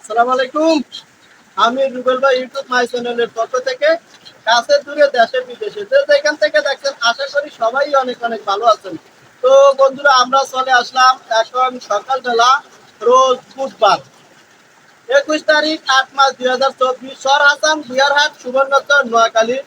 আসসালামু আলাইকুম। আমি রুবেল ভাই ইউটিউব মাই চ্যানেলের পক্ষ থেকে কাছে দূরে দেশে, বিদেশে যে যেখান থেকে দেখছেন, আশা করি সবাই অনেক অনেক ভালো আছেন। তো বন্ধুরা, আমরা চলে আসলাম এখন সকালবেলা, রোজ বুধবার। একুশ তারিখ, আট মাস দুই হাজার চব্বিশ, সর হাসান সুবর্ণচর, নোয়াখালী।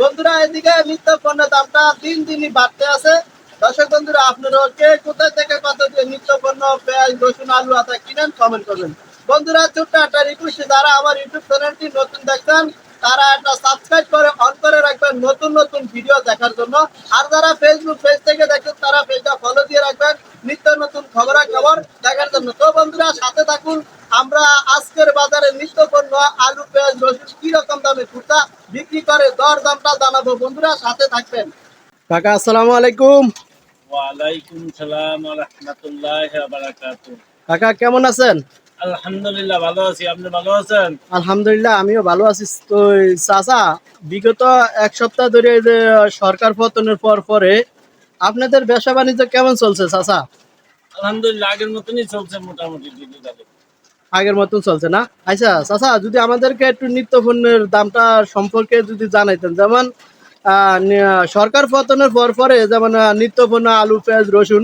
বন্ধুরা, এদিকে নিত্য পণ্যের দামটা দিন দিনই বাড়তে আছে। দর্শক বন্ধুরা আপনারা কে কোথায় থেকে কত দিয়ে নিত্য পণ্য, পেঁয়াজ, রসুন, আলু, আদা কিনেন কমেন্ট করবেন। বন্ধুরা ছোট্ট একটা রিকোয়েস্ট যারা আমার ইউটিউব চ্যানেলটি নতুন দেখছেন তারা একটা সাবস্ক্রাইব করে অন করে রাখবেন নতুন নতুন ভিডিও দেখার জন্য। আর যারা ফেসবুক পেজ থেকে দেখছেন তারা পেজটা ফলো দিয়ে রাখবেন। নিত্য নতুন খবরাখবর দেখার জন্য। তো বন্ধুরা সাথে থাকুন। আমরা আজকের বাজারে নিত্য পণ্য আলু পেঁয়াজ রসুন কি রকম দামে কুর্তা বিক্রি করে দর দামটা জানাব। বন্ধুরা সাথে থাকবেন। কাকা আসসালামু আলাইকুম। ওয়ালাইকুম সালাম রহমতুল্লাহ বারাকাতু কাকা কেমন আছেন? আলহামদুলিল্লাহ ভালো আছি। আপনি ভালো আছেন? আলহামদুলিল্লাহ আমিও ভালো আছি। তো চাচা বিগত এক সপ্তাহ ধরে যে সরকার পতনের পর পরে আপনাদের ব্যবসা বাণিজ্য কেমন চলছে চাচা? আলহামদুলিল্লাহ আগের মতনই চলছে মোটামুটি আগের মতন চলছে না? আচ্ছা চাচা যদি আমাদেরকে একটু নিত্য পণ্যের দামটা সম্পর্কে যদি জানাইতেন যেমন আহ, সরকার পতনের পর পরে যেমন নিত্য পণ্য আলু পেঁয়াজ রসুন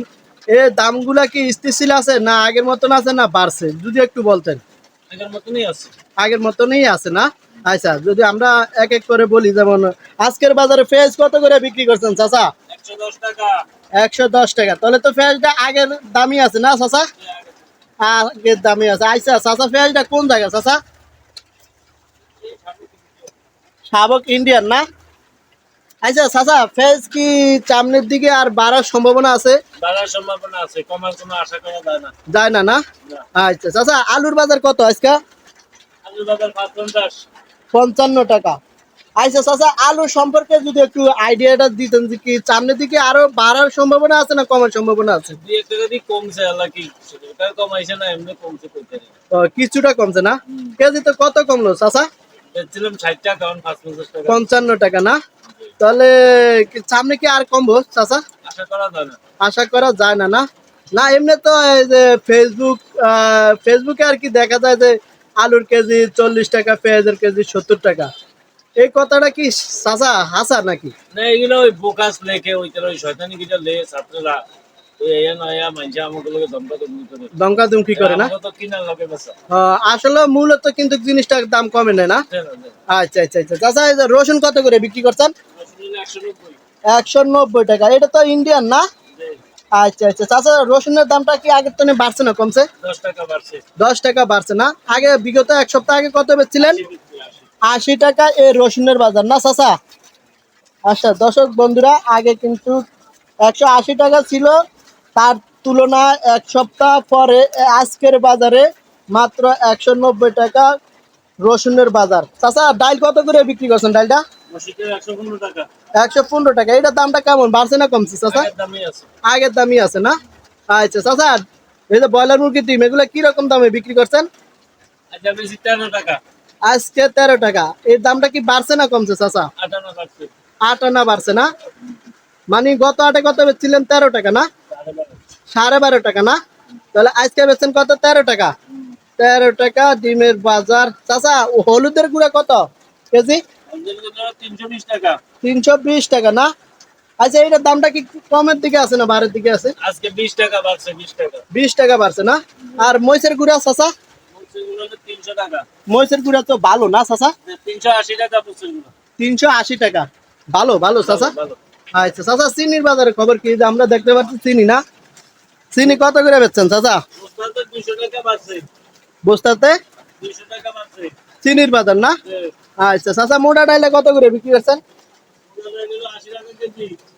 এই দামগুলা কি স্থিতিশীল আছে? না আগের মতন আছে না বাড়ছে? যদি একটু বলতেন। আগের মতনই আছে। আগের মতনই আছে না? আচ্ছা যদি আমরা এক এক করে বলি যেমন আজকের বাজারে পেঁয়াজ কত করে বিক্রি করছেন চাচা? একশো দশ টাকা। তাহলে তো পেঁয়াজটা আগের দামই আছে না চাচা? আগের দামই আছে। আচ্ছা চাচা পেঁয়াজটা কোন জায়গা চাচা? শাবক ইন্ডিয়ান না? আচ্ছা চাচা পেঁয়াজ কি সামনের দিকে আর বাড়ার সম্ভাবনা আছে? বাড়ার সম্ভাবনা আছে কমার কোনো আশা করা যায় না। যায় না না। আচ্ছা চাচা আলুর বাজার কত আজকে? আলুর বাজার পাঁচ পঞ্চাশ। পঞ্চান্ন টাকা। আচ্ছা চাচা আলু সম্পর্কে যদি একটু আইডিয়াটা দিতেন যে কি সামনের দিকে আরও বাড়ার সম্ভাবনা আছে না কমার সম্ভাবনা আছে? দুই কমছে আল্লাহ কি ওটা কমাইছে না এমনি কমছে কইতে কিছুটা কমছে না? কেজি তো কত কমলো চাচা? বেচছিলাম ষাট টাকা এখন পাঁচ পঞ্চাশ টাকা। পঞ্চান্ন টাকা না? তাহলে সামনে কি আর কমবো চাচা? আশা করা যায় না। আশা করা যায় না না? এমনি তো এই যে ফেসবুক ফেসবুকে আর কি দেখা যায় যে আলুর কেজি চল্লিশ টাকা পেঁয়াজের কেজি সত্তর টাকা। এই কথাটা কি চাচা হাসা নাকি? না এগুলো ওই বোকাস লেখে ওই শয়তানি কিটা লে ছাত্ররা করে। না? আসলে মূলত কিন্তু জিনিসটার দাম কমে না? দেন, দেন। আচ্ছা আচ্ছা আচ্ছা। চাচা রসুন কত করে বিক্রি করছেন? একশো নব্বই টাকা। এটা তো ইন্ডিয়ান না। আচ্ছা আচ্ছা। চাচা রসুনের দামটা কি আগের বাড়ছে না কমছে? দশ টাকা বাড়ছে। না। আগে বিগত এক সপ্তাহ আগে কত বেচছিলেন? আশি টাকা এই রসুনের বাজার না চাচা? আচ্ছা দর্শক বন্ধুরা আগে কিন্তু একশো আশি টাকা ছিল। তার তুলনায় এক সপ্তাহ পরে আজকের বাজারে মাত্র একশো নব্বই টাকা রসুনের বাজার। চাচা ডাল কত করে বিক্রি করছেন ডালটা মসজিদের একশো পনেরো টাকা। এটার দামটা কেমন? বাড়ছে না কমছে চাচা? আগের দামই আছে। না? আচ্ছা চাচা এই যে ব্রয়লার মুরগির ডিম এগুলো কি রকম দামে বিক্রি করছেন? আচ্ছা তেরো টাকা। আজকে তেরো টাকা। এর দামটা কি বাড়ছে না কমছে চাচা? আট আনা বাড়ছে না? মানে গত আটে কত বেচছিলেন? তেরো টাকা না? সাড়ে বারো। টাকা না? তাহলে আজকে বেচছেন কত? তেরো টাকা। তেরো টাকা ডিমের বাজার। চাচা হলুদের গুঁড়া কত? কেজি? তিনশো বিশ টাকা। না? আচ্ছা এইটার দামটা কি কমের দিকে আছে না বারের দিকে আছে? আজকে বিশ টাকা বাড়ছে বিশ টাকা। বিশ টাকা বাড়ছে না? আর মহিষের গুঁড়া চাচা? মহিষের গুঁড়া তো ভালো না চাচা? তিনশো আশি টাকা তিনশো আশি টাকা। ভালো ভালো চাচা? আচ্ছা চাচা চিনির বাজারে খবর কি? যে আমরা দেখতে পাচ্ছি চিনি না? চিনি কত করে বেচছেন চাচা? বস্তাতে চিনির বাজার না? যে, আচ্ছা চাচা মোটা ডাইলে কত করে বিক্রি করছেন?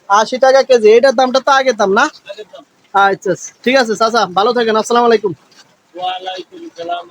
আশি টাকা কেজি এটার দামটা তো আগের দাম না? আচ্ছা ঠিক আছে চাচা ভালো থাকেন আসসালামু আলাইকুম। ওয়ালাইকুম সালাম